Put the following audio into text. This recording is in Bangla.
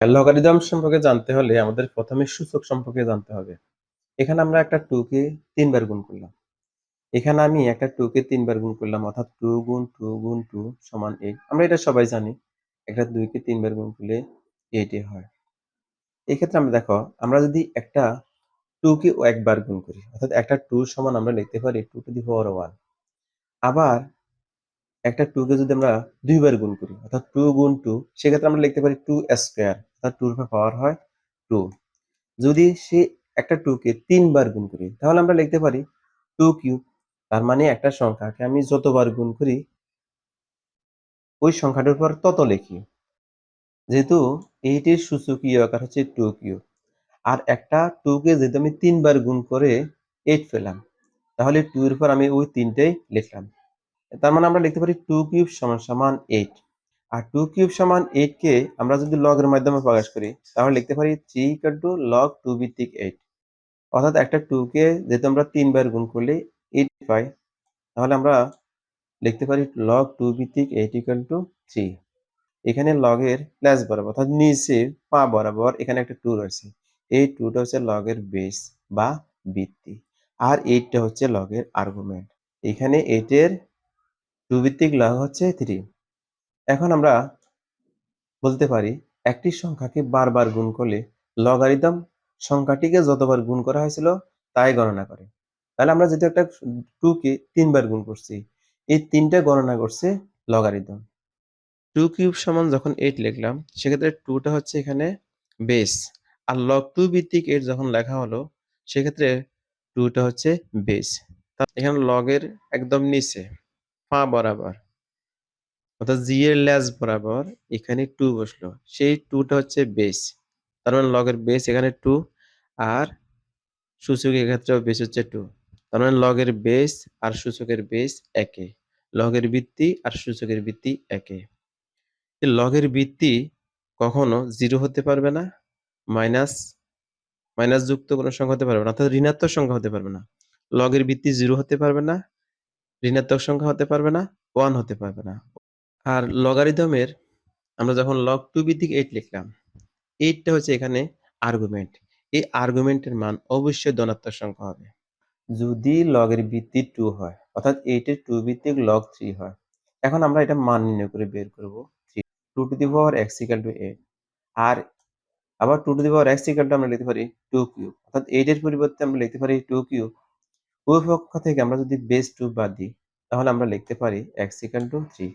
লগারিদম সম্পর্কে জানতে হলে আমাদের প্রথমে সূচক সম্পর্কে জানতে হবে। এখানে আমরা একটা টু কে তিনবার গুণ করলাম। এখানে আমি একটা টু কে তিনবার গুণ করলাম, অর্থাৎ টু গুণ টু গুণ টু সমান এইট আমরা এটা সবাই জানি, একটা দুইকে তিনবার গুণ করলে এইটে হয়। এক্ষেত্রে আমরা দেখো, আমরা যদি একটা টু কে একবার গুণ করি, অর্থাৎ একটা টু সমান আমরা লিখতে পারি two to the power one আবার একটা টু কে যদি আমরা দুইবার গুণ করি, অর্থাৎ টু গুণ টু সেক্ষেত্রে আমরা লিখতে পারি টু স্কোয়ার অর্থাৎ টুর পাওয়ার হয় টু যদি সে একটা টু কে তিনবার গুণ করি, তাহলে আমরা লিখতে পারি টু কিউব তার মানে একটা সংখ্যাকে আমি যতবার গুণ করি, ওই সংখ্যাটার উপর তত লিখি। যেহেতু এইটির সূচকীয় আকার হচ্ছে টু কিউব আর একটা টু কে যেহেতু আমি তিনবার গুণ করে এইট পেলাম, তাহলে টু এর উপর আমি ওই তিনটেই লিখলাম। তার মানে আমরা লিখতে পারি টু কিউব সমান সমান এইট আর টু কিউব সমান এইট কে আমরা যদি লগের মাধ্যমে প্রকাশ করি, তাহলে লিখতে পারি three equal to log two ভিত্তিক এইট অর্থাৎ একটা টু কে যেহেতু আমরা তিনবার গুণ করলে এইট পাই, তাহলে আমরা লিখতে পারি লগ টু ভিত্তিক এইট ইকাল টু থ্রি এখানে লগের প্লাস বরাবর, অর্থাৎ নিচে পা বরাবর এখানে একটা টু রয়েছে। এই টুটা হচ্ছে লগের বেস বা ভিত্তি আর এইটটা হচ্ছে লগের আর্গুমেন্ট এখানে এইটের টু ভিত্তিক লগ হচ্ছে থ্রি এখন আমরা বলতে পারি একটি সংখ্যাকে বারবার গুণ করলে লগারিদম সংখ্যাটিকে যতবার গুণ করা হয়েছিল তাই গণনা করে। তাহলে আমরা যেহেতু একটা টু কে তিনবার গুণ করছি, এই তিনটা গণনা করছে লগারিদম। টু কিউব সমান যখন এইট লিখলাম, সেক্ষেত্রে টুটা হচ্ছে এখানে বেস আর লগ টু ভিত্তিক এইট যখন লেখা হলো, সেক্ষেত্রে টুটা হচ্ছে বেস এখানে লগের একদম নিচে, পা বরাবর। অর্থাৎ জি এর ল্যাজ বরাবর এখানে টু বসল। সেই টুটা হচ্ছে বেস তার মানে লগের বেস এখানে টু আর সূচকের ক্ষেত্রেও বেস হচ্ছে টু তার মানে লগের বেস আর সূচকের বেস একে লগের ভিত্তি আর সূচকের ভিত্তি একে। লগের ভিত্তি কখনো জিরো হতে পারবে না মাইনাস মাইনাস যুক্ত কোনো সংখ্যা হতে পারবে না, অর্থাৎ ঋণাত্মক সংখ্যা হতে পারবে না। লগের ভিত্তি জিরো হতে পারবে না, ঋণাত্মক সংখ্যা হতে পারবে না ওয়ান হতে পারবে না। আর লগারিদমের আমরা যখন লগ টু ভিত্তিক এইট লিখলাম এইটটা হচ্ছে এখানে আর্গুমেন্ট এই আর্গুমেন্টের মান অবশ্যই ধনাত্মক সংখ্যা হবে। যদি লগের ভিত্তি টু হয়, অর্থাৎ এইটের টু ভিত্তিক লগ থ্রি হয়, এখন আমরা এটা মান নির্ণয় করে বের করব three two to the power x equal to eight আর আবার two to the power x equal to আমরা লিখতে পারি টু কিউব অর্থাৎ এইটের পরিবর্তে আমরা লিখতে পারি টু কিউব ওই পক্ষ থেকে আমরা যদি বেস টু বাদ দিই, তাহলে আমরা লিখতে পারি এক্স ইকাল টু থ্রি